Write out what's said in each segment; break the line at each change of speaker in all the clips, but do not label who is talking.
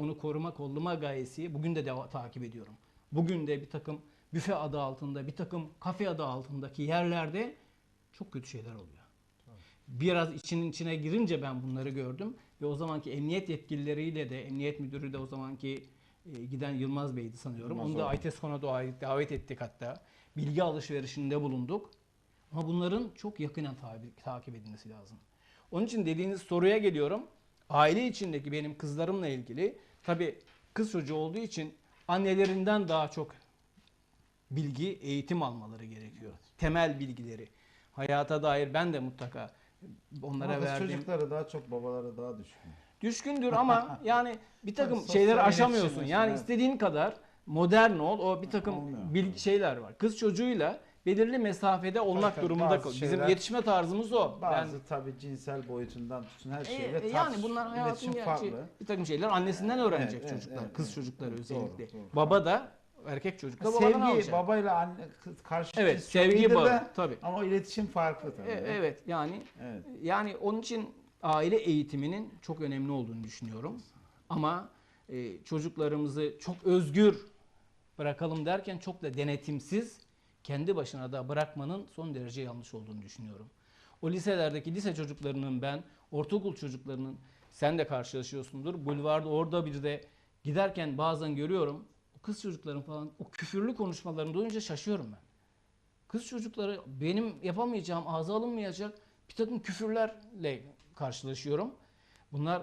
onu koruma kollama gayesi bugün de deva- takip ediyorum. Bugün de bir takım büfe adı altında, bir takım kafe adı altındaki yerlerde çok kötü şeyler oluyor. Biraz içinin içine girince ben bunları gördüm ve o zamanki emniyet yetkilileriyle de emniyet müdürü de o zamanki e, giden Yılmaz Bey'di sanıyorum.
Yılmaz
Onu da
Oğan.
Ayteskon'a davet, davet ettik hatta. Bilgi alışverişinde bulunduk. Ama bunların çok yakından tabi- takip edilmesi lazım. Onun için dediğiniz soruya geliyorum. Aile içindeki benim kızlarımla ilgili tabii kız çocuğu olduğu için annelerinden daha çok bilgi, eğitim almaları gerekiyor. Temel bilgileri. Hayata dair ben de mutlaka onlara
Ama kız
verdiğim
çocukları daha çok babalara daha düşkün.
düşkündür ama yani bir takım
Tabii
şeyleri
sosyal
aşamıyorsun.
iletişim
Yani
mesela.
istediğin kadar modern ol. O bir takım
Olmuyor.
bilgi şeyler var. Kız çocuğuyla belirli mesafede olmak
tabii,
durumunda
bazı
kal. Bizim
şeyler-
yetişme tarzımız o.
Bazı tabii cinsel boyutundan tutun her
Ben-
şeyle
E,
tartış.
yani bunlar hayatın
iletişim
gerçeği.
farklı.
Bir takım şeyler annesinden öğrenecek
Evet,
çocuklar.
evet,
kız
evet.
çocukları
Evet,
özellikle.
doğru, doğru.
Baba da erkek çocuk da babadan
Sevgi
alacak.
babayla anne kız karşı
Evet,
cins çok
sevgi
iyidir
bağı,
de
tabii.
Ama iletişim farklı tabii.
E, evet yani
Evet.
yani onun için aile eğitiminin çok önemli olduğunu düşünüyorum. Ama e, çocuklarımızı çok özgür bırakalım derken çok da denetimsiz kendi başına da bırakmanın son derece yanlış olduğunu düşünüyorum. O liselerdeki lise çocuklarının ben, ortaokul çocuklarının sen de karşılaşıyorsundur. Bulvarda orada bir de giderken bazen görüyorum. O kız çocukların falan o küfürlü konuşmalarını duyunca şaşıyorum ben. Kız çocukları benim yapamayacağım, ağza alınmayacak bir takım küfürlerle karşılaşıyorum. Bunlar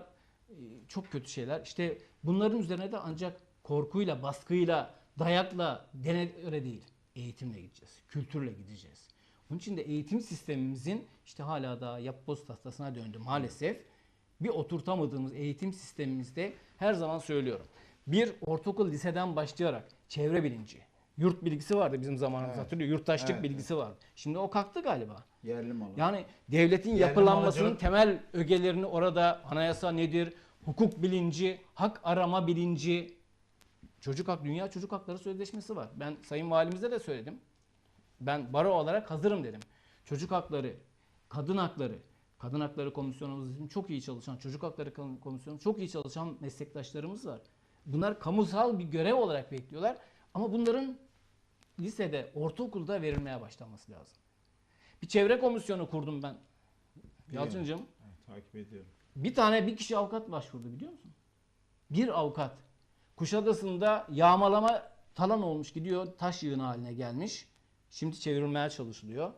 e, çok kötü şeyler. İşte bunların üzerine de ancak korkuyla, baskıyla, dayakla, dene öyle değil. Eğitimle gideceğiz, kültürle gideceğiz. Onun için de eğitim sistemimizin işte hala daha yapboz tahtasına döndü maalesef. Bir oturtamadığımız eğitim sistemimizde her zaman söylüyorum. Bir ortaokul liseden başlayarak çevre bilinci, yurt bilgisi vardı bizim zamanımızda
Evet.
hatırlıyor. Yurttaşlık
Evet,
bilgisi vardı. Şimdi o kalktı galiba.
Yerli malı.
Yani devletin
Yerli
yapılanmasının
malıcılık-
temel ögelerini orada anayasa nedir, hukuk bilinci, hak arama bilinci, çocuk hak, dünya çocuk hakları sözleşmesi var. Ben sayın valimize de söyledim. Ben baro olarak hazırım dedim. Çocuk hakları, kadın hakları, kadın hakları komisyonumuz için çok iyi çalışan, çocuk hakları komisyonu çok iyi çalışan meslektaşlarımız var. Bunlar kamusal bir görev olarak bekliyorlar. Ama bunların lisede, ortaokulda verilmeye başlanması lazım. Bir çevre komisyonu kurdum ben. Yalçıncığım.
Evet, takip ediyorum.
Bir tane bir kişi avukat başvurdu biliyor musun? Bir avukat. Kuşadası'nda yağmalama talan olmuş gidiyor. Taş yığını haline gelmiş. Şimdi çevrilmeye çalışılıyor.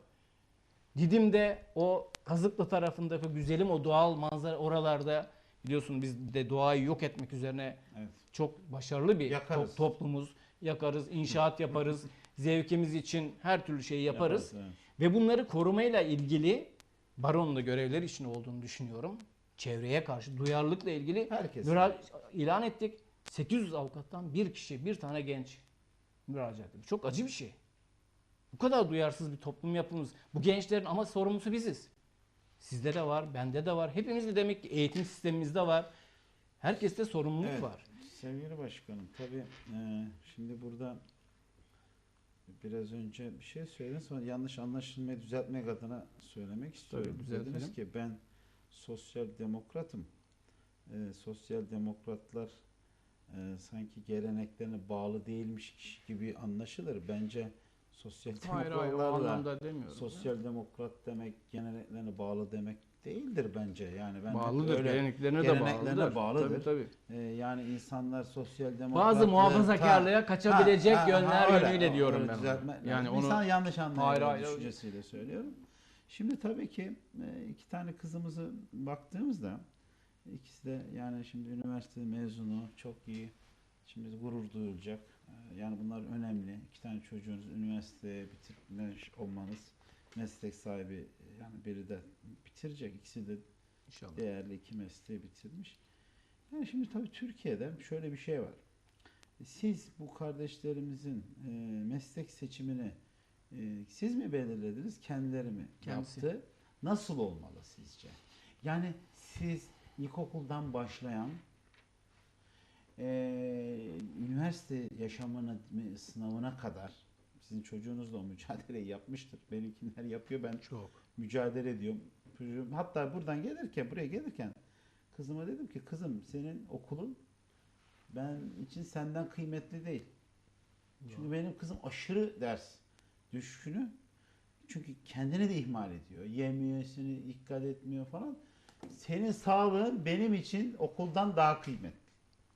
Didim'de o Kazıklı tarafındaki güzelim o doğal manzara oralarda biliyorsun biz de doğayı yok etmek üzerine
Evet.
çok başarılı bir
Yakarız.
to- toplumuz. Yakarız, inşaat yaparız. Zevkimiz için her türlü şeyi yaparız.
evet.
Ve bunları korumayla ilgili baronun da görevleri için olduğunu düşünüyorum. Çevreye karşı duyarlılıkla ilgili
Herkes.
ilan ettik. 800 avukattan bir kişi, bir tane genç müracaat etti. Çok acı bir şey. Bu kadar duyarsız bir toplum yapımız. Bu gençlerin ama sorumlusu biziz. Sizde de var, bende de var. Hepimizde demek ki eğitim sistemimizde var. Herkeste sorumluluk
Evet.
var.
Sevgili başkanım tabii e, şimdi burada biraz önce bir şey söylediniz sonra yanlış anlaşılmayı düzeltmek adına söylemek istiyorum.
Tabii, düzeltelim.
Dediniz ki ben sosyal demokratım. E, sosyal demokratlar e, sanki geleneklerine bağlı değilmiş gibi anlaşılır. Bence sosyal
Hayır
demokratlar da
anlamda demiyorum.
sosyal demokrat demek geleneklerine bağlı demek değildir bence. Yani ben
Bağlıdır,
öyle-
geleneklerine de
geleneklerine
bağlıdır.
bağlıdır.
Tabii, tabii.
ee, yani insanlar sosyal demokrat
Bazı muhafazakarlığa kaçabilecek yönler yönüyle diyorum ben ona. Yani
Yani
onu-
insan yanlış
hayır,
düşüncesiyle söylüyorum. Şimdi tabii ki e, iki tane kızımızı baktığımızda ikisi de yani şimdi üniversite mezunu çok iyi. Şimdi gurur duyulacak. Ee, Yani bunlar önemli. İki tane çocuğunuz üniversiteye bitirmiş olmanız meslek sahibi yani biri de bitirecek. ikisi de
İnşallah.
değerli iki mesleği bitirmiş. Yani şimdi tabii Türkiye'de şöyle bir şey var. Siz bu kardeşlerimizin e, meslek seçimini e, siz mi belirlediniz, kendileri mi
Kendisi.
yaptı? Nasıl olmalı sizce? Yani siz ilkokuldan başlayan e, üniversite yaşamına sınavına kadar sizin çocuğunuz da o mücadeleyi yapmıştır. Benimkiler yapıyor. Ben
Çok.
mücadele ediyorum. Hatta buradan gelirken, buraya gelirken kızıma dedim ki kızım senin okulun ben için senden kıymetli değil. Çünkü benim kızım aşırı ders düşkünü. Çünkü kendini de ihmal ediyor. Yemiyor, seni dikkat etmiyor falan. Senin sağlığın benim için okuldan daha kıymetli.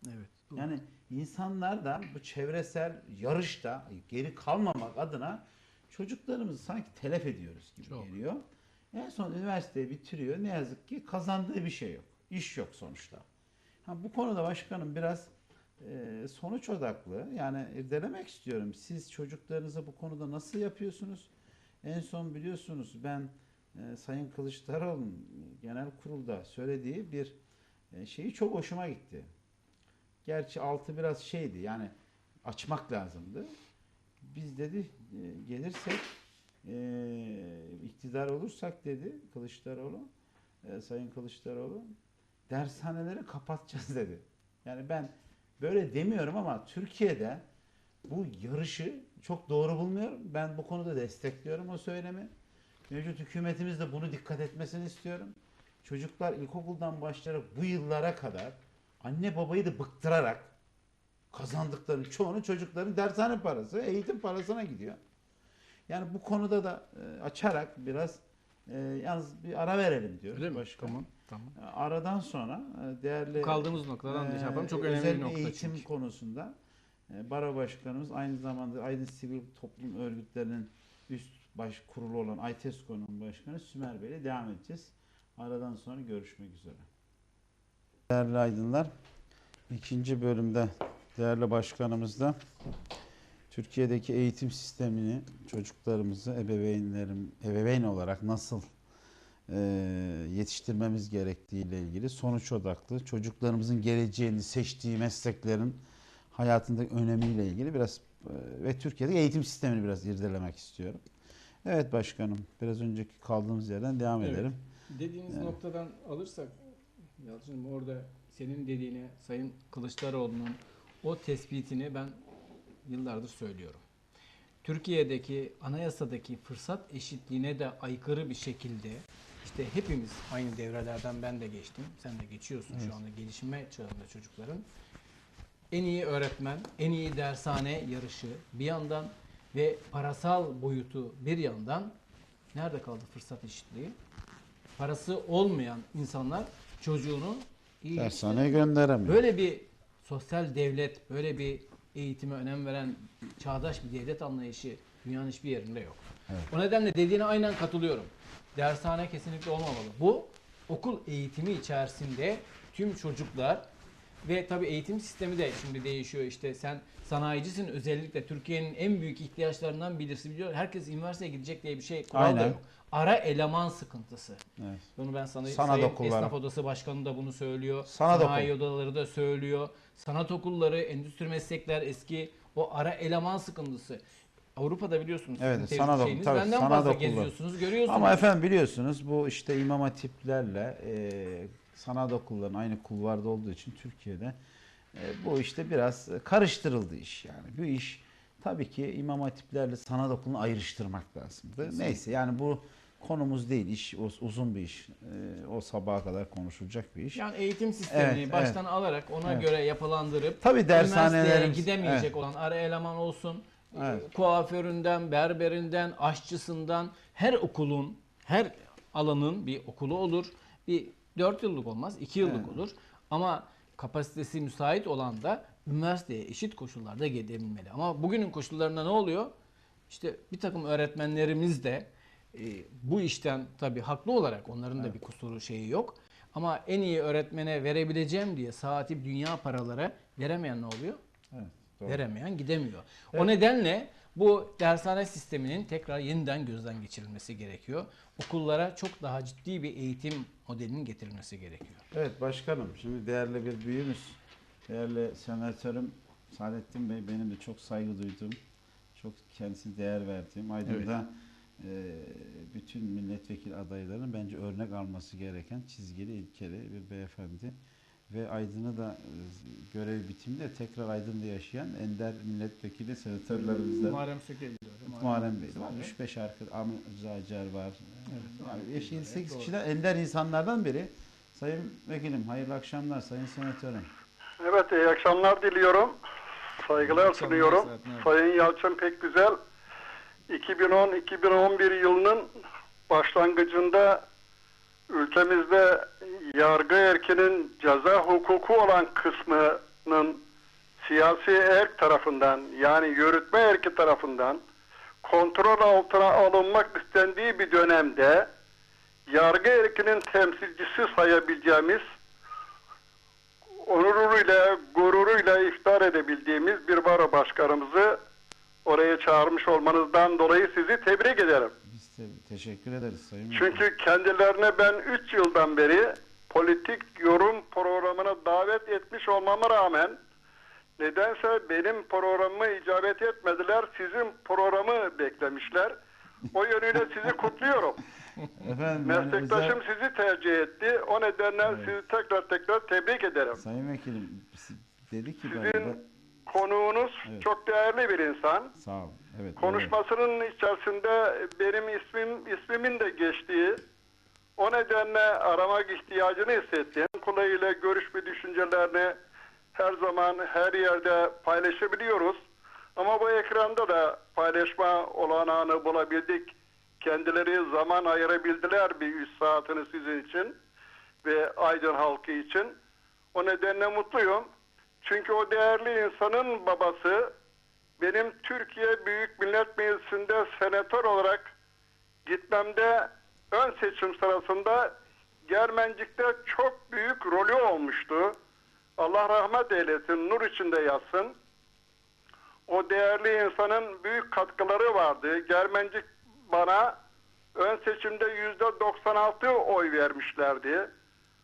Evet.
Yani insanlar da bu çevresel yarışta geri kalmamak adına çocuklarımızı sanki telef ediyoruz gibi
Çok.
geliyor. En son üniversiteyi bitiriyor. Ne yazık ki kazandığı bir şey yok. İş yok sonuçta. Ha, bu konuda başkanım biraz e, sonuç odaklı. Yani irdelemek istiyorum. Siz çocuklarınıza bu konuda nasıl yapıyorsunuz? En son biliyorsunuz ben e, Sayın Kılıçdaroğlu'nun genel kurulda söylediği bir e, şeyi çok hoşuma gitti. Gerçi altı biraz şeydi yani açmak lazımdı. Biz dedi e, gelirsek e, iktidar olursak dedi Kılıçdaroğlu, e, Sayın Kılıçdaroğlu dershaneleri kapatacağız dedi. Yani ben böyle demiyorum ama Türkiye'de bu yarışı çok doğru bulmuyorum. Ben bu konuda destekliyorum o söylemi. Mevcut hükümetimiz de bunu dikkat etmesini istiyorum. Çocuklar ilkokuldan başlayarak bu yıllara kadar anne babayı da bıktırarak kazandıklarının çoğunu çocukların dershane parası, eğitim parasına gidiyor. Yani bu konuda da e, açarak biraz e, yalnız bir ara verelim diyoruz.
Öyle mi?
başkan.
Tamam. Tamam.
Aradan sonra e, değerli
Kaldığımız noktadan da şey yapalım. Çok
e,
önemli bir nokta
eğitim
çünkü.
konusunda e, Baro Başkanımız aynı zamanda aynı sivil toplum örgütlerinin üst baş kurulu olan AYTESKO'nun başkanı Sümer Bey ile devam edeceğiz. Aradan sonra görüşmek üzere. Değerli aydınlar, ikinci bölümde değerli başkanımızla Türkiye'deki eğitim sistemini çocuklarımızı ebeveynlerim ebeveyn olarak nasıl e, yetiştirmemiz gerektiği ile ilgili sonuç odaklı çocuklarımızın geleceğini seçtiği mesleklerin hayatındaki önemiyle ilgili biraz e, ve Türkiye'deki eğitim sistemini biraz irdelemek istiyorum. Evet başkanım biraz önceki kaldığımız yerden devam
Evet.
edelim.
Dediğiniz
Evet.
noktadan alırsak Yalçın'ım orada senin dediğini Sayın Kılıçdaroğlu'nun o tespitini ben yıllardır söylüyorum. Türkiye'deki anayasadaki fırsat eşitliğine de aykırı bir şekilde işte hepimiz aynı devrelerden ben de geçtim. Sen de geçiyorsun
Evet.
şu anda gelişme çağında çocukların. En iyi öğretmen, en iyi dershane yarışı bir yandan ve parasal boyutu bir yandan nerede kaldı fırsat eşitliği? Parası olmayan insanlar çocuğunu iyi
Dershaneye gönderemiyor.
Böyle bir sosyal devlet, böyle bir eğitime önem veren çağdaş bir devlet anlayışı dünyanın hiçbir yerinde yok.
Evet.
O nedenle dediğine aynen katılıyorum. Dershane kesinlikle olmamalı. Bu okul eğitimi içerisinde tüm çocuklar ve tabii eğitim sistemi de şimdi değişiyor. İşte sen sanayicisin özellikle Türkiye'nin en büyük ihtiyaçlarından birisi biliyor. Herkes üniversiteye gidecek diye bir şey kural da
Aynen.
yok. Ara eleman sıkıntısı.
Evet.
Bunu ben sana
Sanat
Sayın
okulları.
Esnaf Odası Başkanı da bunu söylüyor.
Sanat
Sanayi odaları da söylüyor. Sanat okulları, endüstri meslekler eski o ara eleman sıkıntısı. Avrupa'da biliyorsunuz
Evet,
sizin
sanat okulu,
şeyiniz.
tabii,
Benden
sanat
fazla
okulları.
geziyorsunuz, görüyorsunuz.
Ama efendim biliyorsunuz bu işte imam hatiplerle e, sanat okullarının aynı kulvarda olduğu için Türkiye'de e, bu işte biraz karıştırıldı iş yani. Bu iş tabii ki imam hatiplerle sanat okulunu ayrıştırmak lazımdı. Neyse yani bu konumuz değil. iş uzun bir iş. E, o sabaha kadar konuşulacak bir iş.
yani eğitim sistemini
Evet,
baştan alarak ona
Evet.
göre yapılandırıp
Tabii dershanelerimiz
gidemeyecek
evet.
olan ara eleman olsun.
Evet.
e, Kuaföründen, berberinden, aşçısından her okulun, her alanın bir okulu olur. Bir 4 yıllık olmaz, 2 yıllık
Evet.
olur. Ama kapasitesi müsait olan da üniversiteye eşit koşullarda gidebilmeli. Ama bugünün koşullarında ne oluyor? İşte bir takım öğretmenlerimiz de e, bu işten tabii haklı olarak onların da
Evet.
bir kusuru şeyi yok. Ama en iyi öğretmene verebileceğim diye saati dünya paralara veremeyen ne oluyor?
Evet, doğru.
Veremeyen gidemiyor.
Evet.
O nedenle bu dershane sisteminin tekrar yeniden gözden geçirilmesi gerekiyor. Okullara çok daha ciddi bir eğitim modelinin getirilmesi gerekiyor.
Evet başkanım şimdi değerli bir büyüğümüz, değerli senatörüm Saadettin Bey benim de çok saygı duyduğum, çok kendisine değer verdiğim, Aydın'da e, bütün milletvekili adaylarının bence örnek alması gereken çizgili, ilkeli bir beyefendi. Ve Aydın'ı da e, görev bitiminde tekrar Aydın'da yaşayan ender milletvekili senatörlerimizden.
Muharrem Söke
Muharrem Bey var. 3-5 arkadaş, Ahmet Rıza Acar var. Yani yaşı 8 kişiden ender insanlardan biri. Sayın Vekilim hayırlı akşamlar Sayın Senatörüm.
Evet, iyi akşamlar diliyorum. Saygılar
akşamlar
sunuyorum.
Serhat Bey.
Sayın Yalçın pek güzel. 2010-2011 yılının başlangıcında ülkemizde yargı erkinin ceza hukuku olan kısmının siyasi erk tarafından yani yürütme erki tarafından kontrol altına alınmak istendiği bir dönemde yargı erkinin temsilcisi sayabileceğimiz onuruyla, gururuyla iftar edebildiğimiz bir baro başkanımızı oraya çağırmış olmanızdan dolayı sizi tebrik ederim.
Teşekkür ederiz Sayın.
Çünkü kendilerine ben 3 yıldan beri politik yorum programına davet etmiş olmama rağmen nedense benim programımı icabet etmediler, sizin programı beklemişler. O yönüyle sizi kutluyorum.
Efendim yani
Meslektaşım
özel-
sizi tercih etti. O nedenle sizi tekrar tekrar tebrik ederim.
Sayın Vekilim dedi ki
Sizin
ben-
konuğunuz
Evet.
çok değerli bir insan.
sağ ol. Evet.
Konuşmasının içerisinde benim ismim ismimin de geçtiği o nedenle aramak ihtiyacını hissettim. Kulağıyla görüş ve düşüncelerini her zaman her yerde paylaşabiliyoruz. Ama bu ekranda da paylaşma olanağını bulabildik. Kendileri zaman ayırabildiler bir üç saatini sizin için ve Aydın halkı için. O nedenle mutluyum. Çünkü o değerli insanın babası benim Türkiye Büyük Millet Meclisi'nde senatör olarak gitmemde ön seçim sırasında Germencik'te çok büyük rolü olmuştu. Allah rahmet eylesin, nur içinde yatsın. O değerli insanın büyük katkıları vardı. Germencik bana ön seçimde yüzde 96 oy vermişlerdi.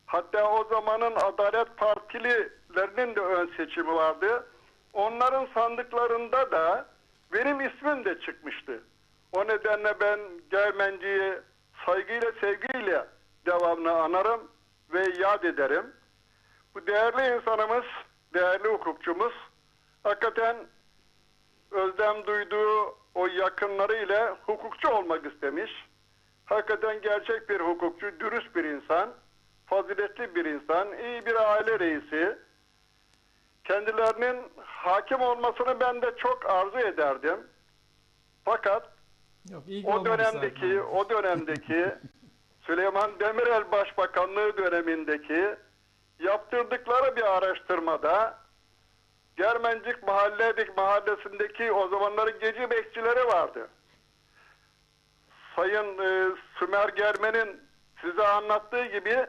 Hatta o zamanın Adalet Partililerinin de ön seçimi vardı. Onların sandıklarında da benim ismim de çıkmıştı. O nedenle ben Germenci'yi saygıyla sevgiyle devamlı anarım ve yad ederim. Bu değerli insanımız, değerli hukukçumuz hakikaten özlem duyduğu o yakınlarıyla hukukçu olmak istemiş. Hakikaten gerçek bir hukukçu, dürüst bir insan, faziletli bir insan, iyi bir aile reisi. Kendilerinin hakim olmasını ben de çok arzu ederdim. Fakat
Yok,
o dönemdeki,
zaten.
o dönemdeki Süleyman Demirel Başbakanlığı dönemindeki yaptırdıkları bir araştırmada Germencik Mahalledik mahallesindeki o zamanların gece bekçileri vardı. Sayın e, Sümer Germen'in size anlattığı gibi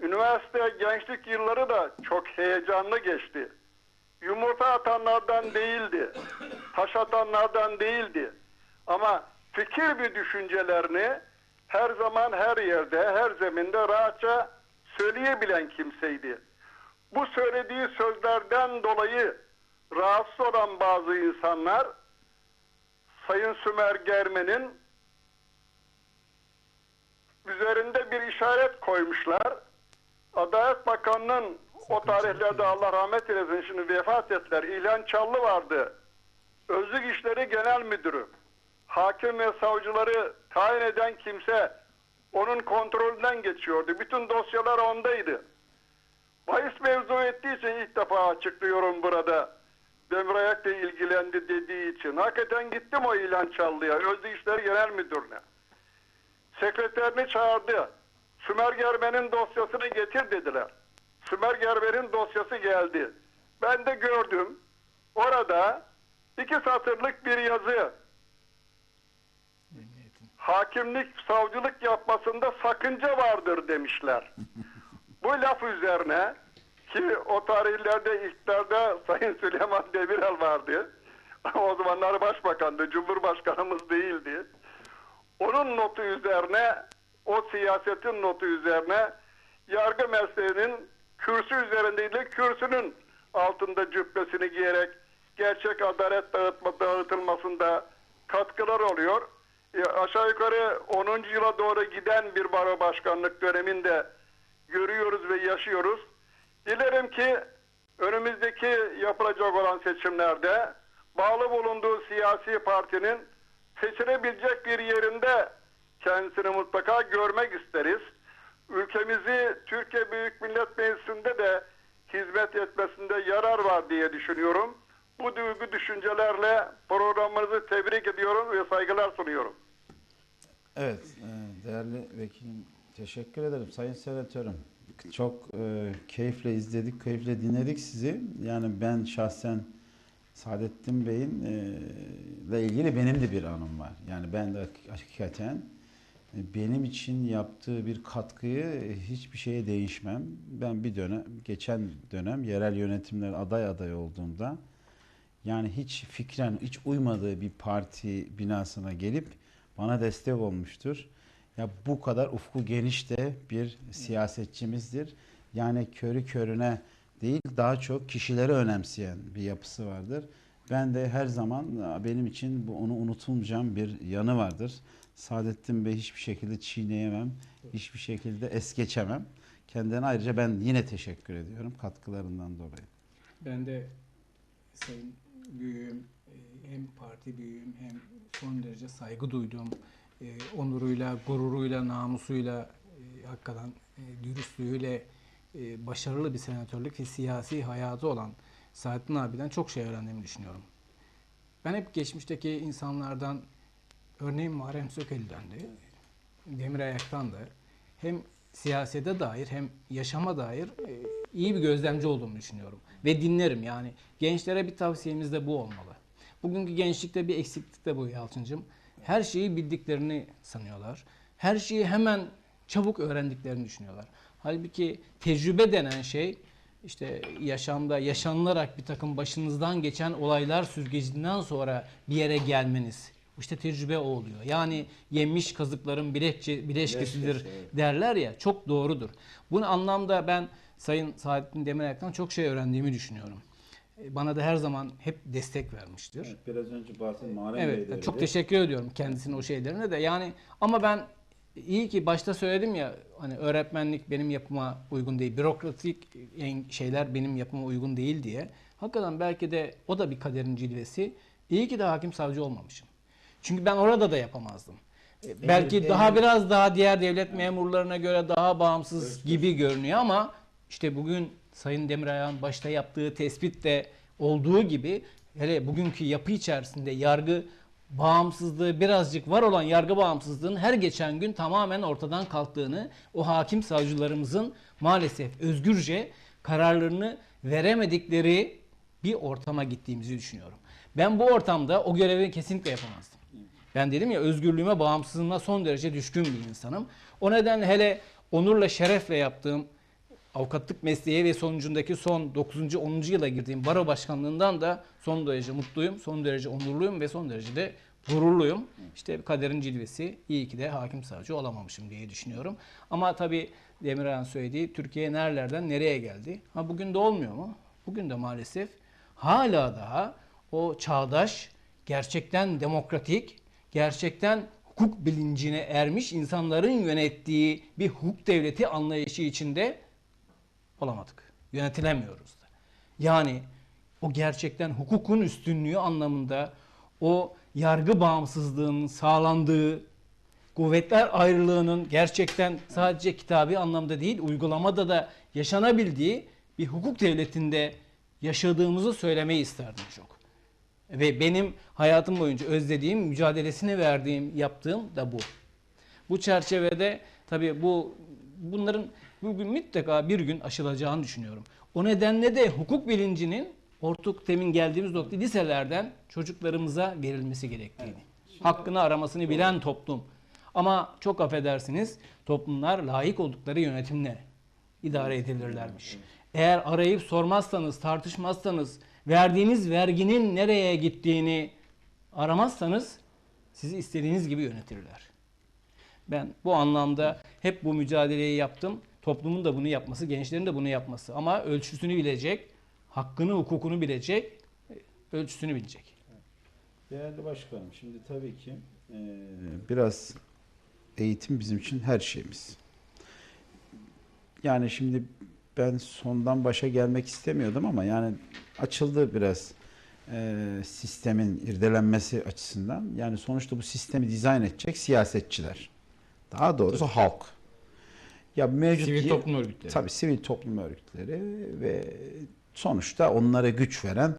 üniversite gençlik yılları da çok heyecanlı geçti. Yumurta atanlardan değildi. Taş atanlardan değildi. Ama fikir ve düşüncelerini her zaman her yerde, her zeminde rahatça söyleyebilen kimseydi. Bu söylediği sözlerden dolayı rahatsız olan bazı insanlar Sayın Sümer Germen'in üzerinde bir işaret koymuşlar. Adalet Bakanı'nın o tarihlerde Allah rahmet eylesin şimdi vefat ettiler. İlhan Çallı vardı. Özlük İşleri Genel Müdürü. Hakim ve savcıları tayin eden kimse onun kontrolünden geçiyordu. Bütün dosyalar ondaydı. Bahis mevzu ettiği için ilk defa açıklıyorum burada. Demir Ayak'la ilgilendi dediği için. Hakikaten gittim o İlhan Çallı'ya. Özlük İşleri Genel Müdürü'ne. Sekreterini çağırdı. Sümer Germen'in dosyasını getir dediler. Sümer Germen'in dosyası geldi. Ben de gördüm. Orada iki satırlık bir yazı. Hakimlik, savcılık yapmasında sakınca vardır demişler. Bu laf üzerine ki o tarihlerde iktidarda Sayın Süleyman Demirel vardı. o zamanlar başbakandı, cumhurbaşkanımız değildi. Onun notu üzerine, o siyasetin notu üzerine yargı mesleğinin kürsü üzerindeydi. Kürsünün altında cübbesini giyerek gerçek adalet dağıtma, dağıtılmasında katkılar oluyor. E, aşağı yukarı 10. yıla doğru giden bir baro başkanlık döneminde görüyoruz ve yaşıyoruz. Dilerim ki önümüzdeki yapılacak olan seçimlerde bağlı bulunduğu siyasi partinin seçilebilecek bir yerinde kendisini mutlaka görmek isteriz. Ülkemizi Türkiye Büyük Millet Meclisi'nde de hizmet etmesinde yarar var diye düşünüyorum. Bu duygu düşüncelerle programınızı tebrik ediyorum ve saygılar sunuyorum.
Evet, e, değerli vekilim teşekkür ederim. Sayın senatörüm, çok e, keyifle izledik, keyifle dinledik sizi. Yani ben şahsen Saadettin Bey'in e, ile ilgili benim de bir anım var. Yani ben de hakikaten benim için yaptığı bir katkıyı e, hiçbir şeye değişmem. Ben bir dönem, geçen dönem yerel yönetimler aday aday olduğumda yani hiç fikren, hiç uymadığı bir parti binasına gelip bana destek olmuştur. Ya bu kadar ufku geniş de bir siyasetçimizdir. Yani körü körüne değil daha çok kişileri önemseyen bir yapısı vardır. Ben de her zaman benim için bu onu unutulmayacağım bir yanı vardır. Saadettin Bey hiçbir şekilde çiğneyemem, hiçbir şekilde es geçemem. Kendine ayrıca ben yine teşekkür ediyorum katkılarından dolayı.
Ben de sayın büyüğüm, e, hem parti büyüğüm hem son derece saygı duyduğum, e, onuruyla, gururuyla, namusuyla, e, hakikaten dürüstlüğüyle başarılı bir senatörlük ve siyasi hayatı olan Saadettin abiden çok şey öğrendiğimi düşünüyorum. Ben hep geçmişteki insanlardan, örneğin Muharrem Sökeli'den de, Demir Ayak'tan da hem siyasete dair hem yaşama dair e, iyi bir gözlemci olduğumu düşünüyorum. Ve dinlerim yani. Gençlere bir tavsiyemiz de bu olmalı. Bugünkü gençlikte bir eksiklik de bu Yalçıncığım. Her şeyi bildiklerini sanıyorlar. Her şeyi hemen çabuk öğrendiklerini düşünüyorlar. Halbuki tecrübe denen şey işte yaşamda yaşanılarak bir takım başınızdan geçen olaylar süzgecinden sonra bir yere gelmeniz. İşte tecrübe o oluyor. Yani yemiş kazıkların bileşçe, bileşkesidir
Bileşkesi, evet.
derler ya çok doğrudur. Bu anlamda ben Sayın Saadettin Demirel'den çok şey öğrendiğimi düşünüyorum. E, Bana da her zaman hep destek vermiştir.
biraz önce bahsettiğim Muharrem
Evet, çok teşekkür ediyorum kendisine o şeylerine de. Yani ama ben iyi ki başta söyledim ya hani öğretmenlik benim yapıma uygun değil, bürokratik en- şeyler benim yapıma uygun değil diye. Hakikaten belki de o da bir kaderin cilvesi. İyi ki de hakim savcı olmamışım. Çünkü ben orada da yapamazdım. E, Belki
Emir-
daha
emir-
biraz daha diğer devlet memurlarına göre daha bağımsız gibi görünüyor ama işte bugün Sayın Demiray'ın başta yaptığı tespit de olduğu gibi hele bugünkü yapı içerisinde yargı bağımsızlığı birazcık var olan yargı bağımsızlığının her geçen gün tamamen ortadan kalktığını, o hakim savcılarımızın maalesef özgürce kararlarını veremedikleri bir ortama gittiğimizi düşünüyorum. Ben bu ortamda o görevi kesinlikle yapamazdım. Ben dedim ya özgürlüğüme, bağımsızlığıma son derece düşkün bir insanım. O nedenle hele onurla, şerefle yaptığım avukatlık mesleği ve sonucundaki son 9. 10. yıla girdiğim baro başkanlığından da son derece mutluyum, son derece onurluyum ve son derece de gururluyum. İşte kaderin cilvesi iyi ki de hakim savcı olamamışım diye düşünüyorum. Ama tabii Demirhan söylediği Türkiye nerelerden nereye geldi? Ha bugün de olmuyor mu? Bugün de maalesef hala daha o çağdaş, gerçekten demokratik, gerçekten hukuk bilincine ermiş insanların yönettiği bir hukuk devleti anlayışı içinde olamadık. Yönetilemiyoruz da. Yani o gerçekten hukukun üstünlüğü anlamında o yargı bağımsızlığının sağlandığı, kuvvetler ayrılığının gerçekten sadece kitabi anlamda değil, uygulamada da yaşanabildiği bir hukuk devletinde yaşadığımızı söylemeyi isterdim çok. Ve benim hayatım boyunca özlediğim, mücadelesini verdiğim, yaptığım da bu. Bu çerçevede tabii bu bunların bugün mutlaka bir gün aşılacağını düşünüyorum. O nedenle de hukuk bilincinin ortak temin geldiğimiz nokta liselerden çocuklarımıza verilmesi gerektiğini. Hakkını aramasını bilen toplum. Ama çok affedersiniz toplumlar layık oldukları yönetimle idare edilirlermiş. Eğer arayıp sormazsanız, tartışmazsanız, verdiğiniz verginin nereye gittiğini aramazsanız sizi istediğiniz gibi yönetirler. Ben bu anlamda hep bu mücadeleyi yaptım. Toplumun da bunu yapması, gençlerin de bunu yapması. Ama ölçüsünü bilecek, hakkını, hukukunu bilecek, ölçüsünü bilecek.
Değerli başkanım, şimdi tabii ki e, biraz eğitim bizim için her şeyimiz. Yani şimdi ben sondan başa gelmek istemiyordum ama yani açıldı biraz e, sistemin irdelenmesi açısından. Yani sonuçta bu sistemi dizayn edecek siyasetçiler. Daha doğrusu halk. Ya mevcut
Sivil toplum örgütleri.
Tabii sivil toplum örgütleri ve sonuçta onlara güç veren